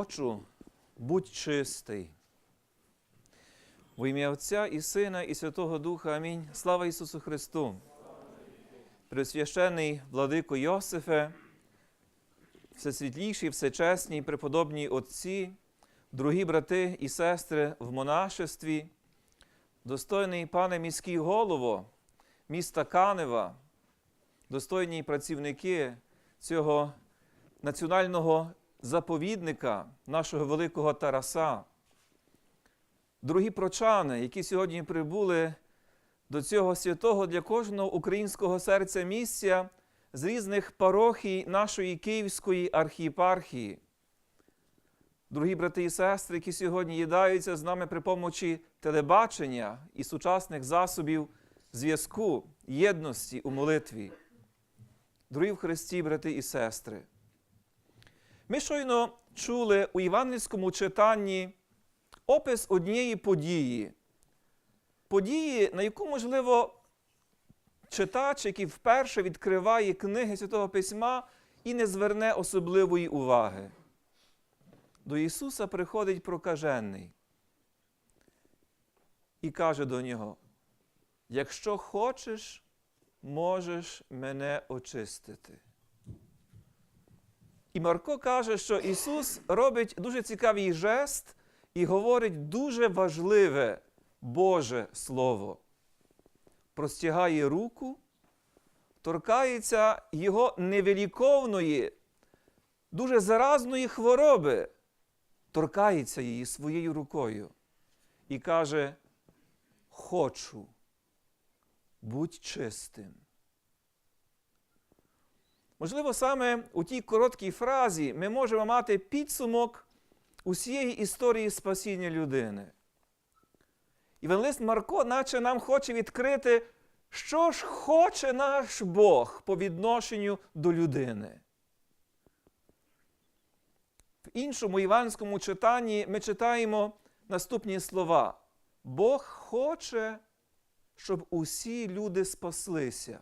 хочу, будь чистий. В ім'я Отця і Сина, і Святого Духа. Амінь. Слава Ісусу Христу. Пресвящений владико Йосифе, всесвітліші, всечесні, преподобні отці, дорогі брати і сестри в монашестві, достойний пане міський голово міста Канева, достойні працівники цього національного заповідника, нашого великого Тараса, дорогі прочани, які сьогодні прибули до цього святого для кожного українського серця місця з різних парохій нашої Київської архієпархії. Дорогі брати і сестри, які сьогодні їдаються з нами при помочі телебачення і сучасних засобів зв'язку, єдності у молитві. Дорогі в Христі, брати і сестри. Ми щойно чули у євангельському читанні опис однієї події. Події, на яку, можливо, читач, який вперше відкриває книги Святого Письма і не зверне особливої уваги. До Ісуса приходить прокажений і каже до нього: якщо хочеш, можеш мене очистити. І Марко каже, що Ісус робить дуже цікавий жест і говорить дуже важливе Боже Слово. Простягає руку, торкається його невеликовної, дуже заразної хвороби, торкається її своєю рукою і каже: Хочу, будь чистим. Можливо, саме у тій короткій фразі ми можемо мати підсумок усієї історії спасіння людини. Івангелист Марко, наче нам хоче відкрити, що ж хоче наш Бог по відношенню до людини. В іншому іванському читанні ми читаємо наступні слова: Бог хоче, щоб усі люди спаслися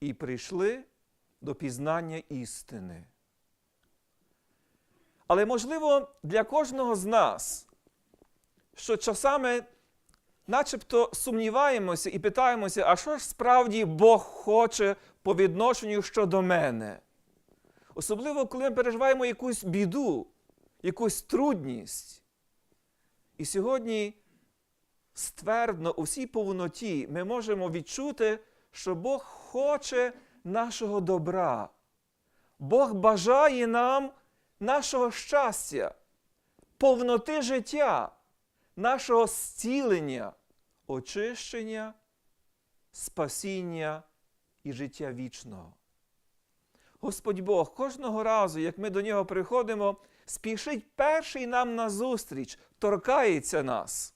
і прийшли до пізнання істини. Але можливо для кожного з нас, що часами начебто сумніваємося і питаємося, а що ж справді Бог хоче по відношенню щодо мене? Особливо, коли ми переживаємо якусь біду, якусь трудність. І сьогодні ствердно у всій повноті ми можемо відчути, що Бог хоче нашого добра. Бог бажає нам нашого щастя, повноти життя, нашого зцілення, очищення, спасіння і життя вічного. Господь Бог кожного разу, як ми до нього приходимо, спішить перший нам назустріч, торкається нас,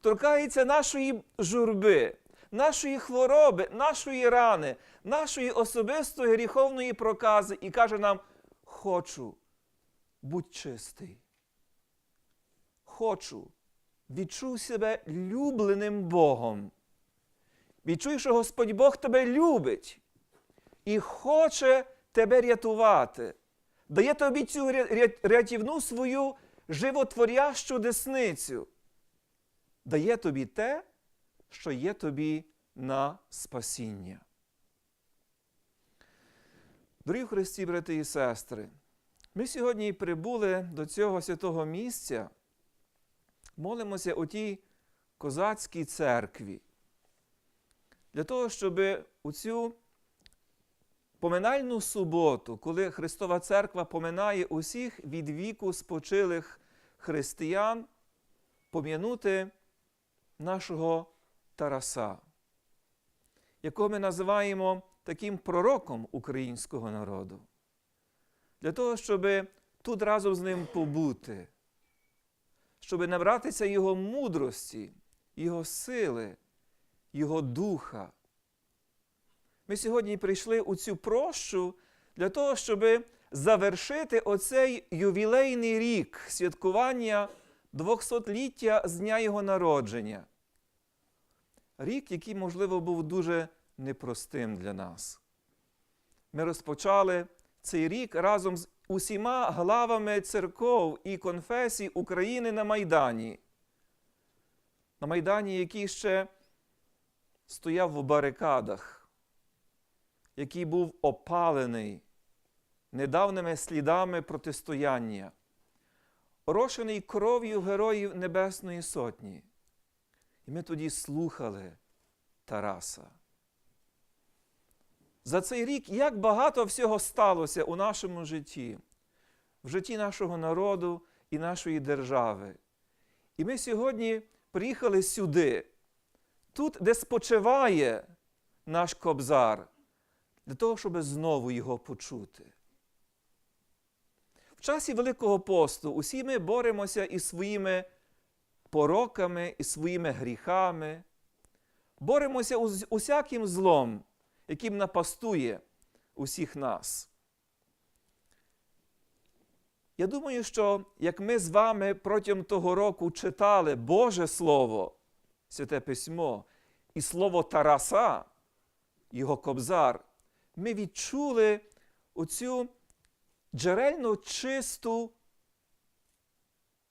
торкається нашої журби, нашої хвороби, нашої рани, нашої особистої гріховної прокази і каже нам: Хочу, будь чистий. Хочу, відчуй себе любленим Богом. Відчуй, що Господь Бог тебе любить і хоче тебе рятувати, дає тобі цю рятівну свою животворящу десницю, дає тобі те, що є тобі на спасіння. Дорогі Христі, брати і сестри, ми сьогодні прибули до цього святого місця, молимося у тій козацькій церкві, для того, щоб у цю поминальну суботу, коли Христова Церква поминає усіх від віку спочилих християн, пом'янути нашого Тараса, якого ми називаємо таким пророком українського народу, для того, щоб тут разом з ним побути, щоб набратися Його мудрості, Його сили, Його духа. Ми сьогодні прийшли у цю прощу для того, щоб завершити оцей ювілейний рік святкування 200-ліття з дня Його народження. Рік, який, можливо, був дуже непростим для нас. Ми розпочали цей рік разом з усіма главами церков і конфесій України на Майдані. На Майдані, який ще стояв в барикадах, який був опалений недавними слідами протистояння, орошений кров'ю героїв Небесної Сотні. І ми тоді слухали Тараса. За цей рік як багато всього сталося у нашому житті, в житті нашого народу і нашої держави. І ми сьогодні приїхали сюди, тут, де спочиває наш кобзар, для того, щоб знову його почути. В часі Великого посту усі ми боремося із своїми пороками, із своїми гріхами, боремося з усяким злом, яким напастує усіх нас. Я думаю, що як ми з вами протягом того року читали Боже Слово, Святе Письмо, і Слово Тараса, його кобзар, ми відчули оцю джерельно чисту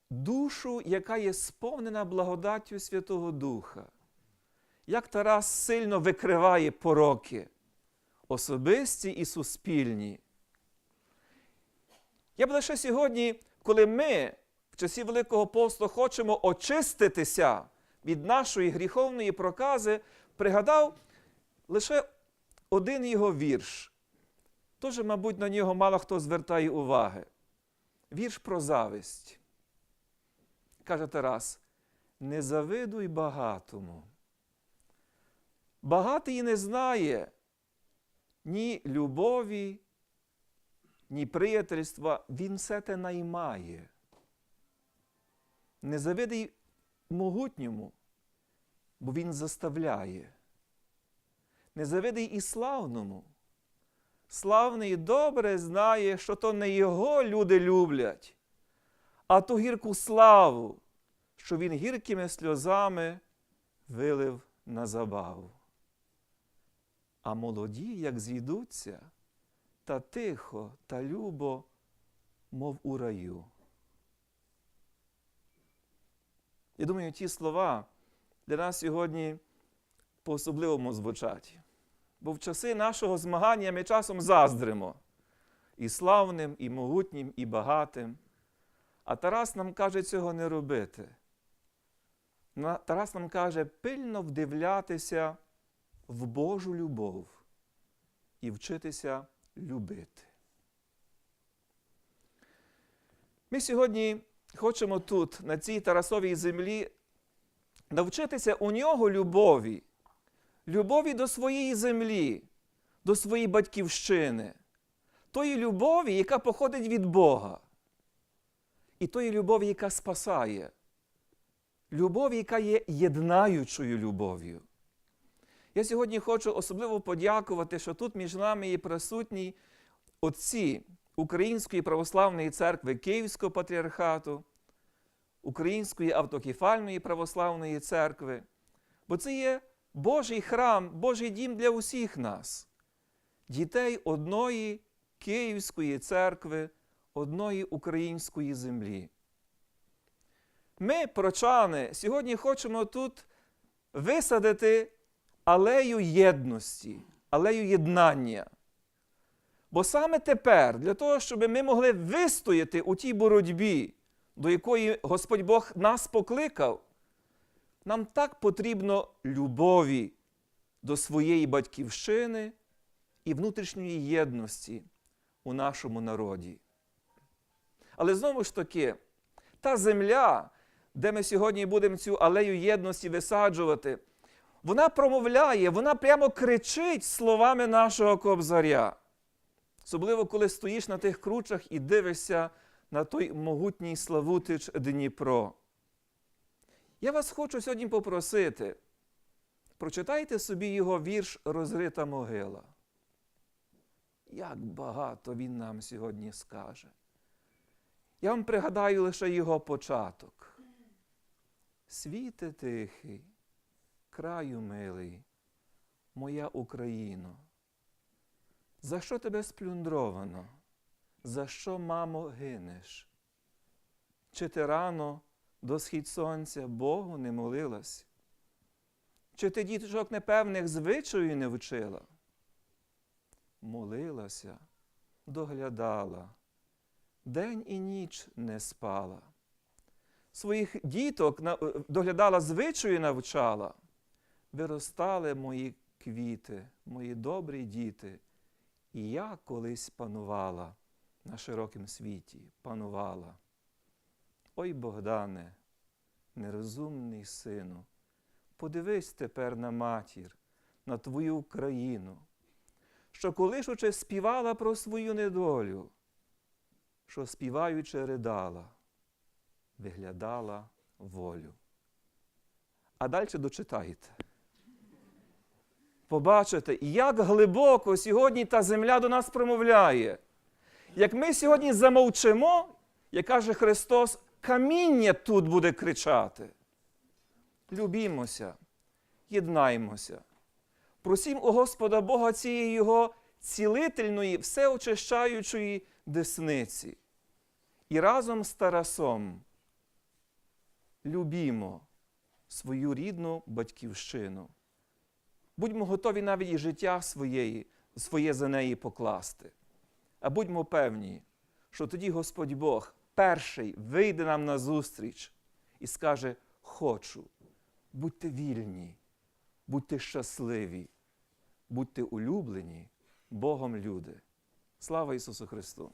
душу, яка є сповнена благодаттю Святого Духа. Як Тарас сильно викриває пороки, особисті і суспільні. Я б лише сьогодні, коли ми в часі Великого посту хочемо очиститися від нашої гріховної прокази, пригадав лише один його вірш. Тож, мабуть, на нього мало хто звертає уваги. Вірш про зависть. Каже Тарас: не завидуй багатому. Багатий не знає ні любові, ні приятельства, він все те наймає. Не завидуй могутньому, бо він заставляє. Не завидуй і славному. Славний добре знає, що то не його люди люблять, а ту гірку славу, що він гіркими сльозами вилив на забаву. А молоді, як зійдуться, та тихо, та любо, мов у раю. Я думаю, ті слова для нас сьогодні по-особливому звучать. Бо в часи нашого змагання ми часом заздримо і славним, і могутнім, і багатим. А Тарас нам каже цього не робити. Тарас нам каже пильно вдивлятися в Божу любов і вчитися любити. Ми сьогодні хочемо тут, на цій Тарасовій землі, навчитися у нього любові, любові до своєї землі, до своєї батьківщини, тої любові, яка походить від Бога, і тої любові, яка спасає, любові, яка є єднаючою любов'ю. Я сьогодні хочу особливо подякувати, що тут між нами є присутні отці Української православної церкви Київського патріархату, Української автокефальної православної церкви, бо це є Божий храм, Божий дім для усіх нас, дітей одної Київської церкви, одної української землі. Ми, прочани, сьогодні хочемо тут висадити алею єдності, алею єднання. Бо саме тепер, для того, щоб ми могли вистояти у тій боротьбі, до якої Господь Бог нас покликав, нам так потрібно любові до своєї батьківщини і внутрішньої єдності у нашому народі. Але знову ж таки, та земля, де ми сьогодні будемо цю алею єдності висаджувати, вона промовляє, вона прямо кричить словами нашого кобзаря. Особливо, коли стоїш на тих кручах і дивишся на той могутній Славутич Дніпро. Я вас хочу сьогодні попросити, прочитайте собі його вірш Розрита могила. Як багато він нам сьогодні скаже. Я вам пригадаю лише його початок. Світе тихий, краю милий, моя Україно, за що тебе сплюндровано, За що, мамо, гинеш? Чи ти рано до схід сонця Богу не молилась? Чи ти діточок непевних звичаю не вчила? Молилася, доглядала, день і ніч не спала. Своїх діток е, доглядала звичаю навчала. Виростали мої квіти, мої добрі діти, і я колись панувала на широкім світі, панувала. Ой, Богдане, нерозумний сину, подивись тепер на матір, на твою Україну, що колишучи співала про свою недолю, що співаючи ридала, виглядала волю. А далі дочитайте. Побачите, як глибоко сьогодні та земля до нас промовляє. Як ми сьогодні замовчимо, як каже Христос, каміння тут буде кричати. Любімося, єднаймося. Просім у Господа Бога цієї Його цілительної, всеочищаючої десниці. І разом з Тарасом любімо свою рідну батьківщину. Будьмо готові навіть і життя своєї, своє за неї покласти. А будьмо певні, що тоді Господь Бог перший вийде нам на зустріч і скаже: Хочу, будьте вільні, будьте щасливі, будьте улюблені Богом люди. Слава Ісусу Христу!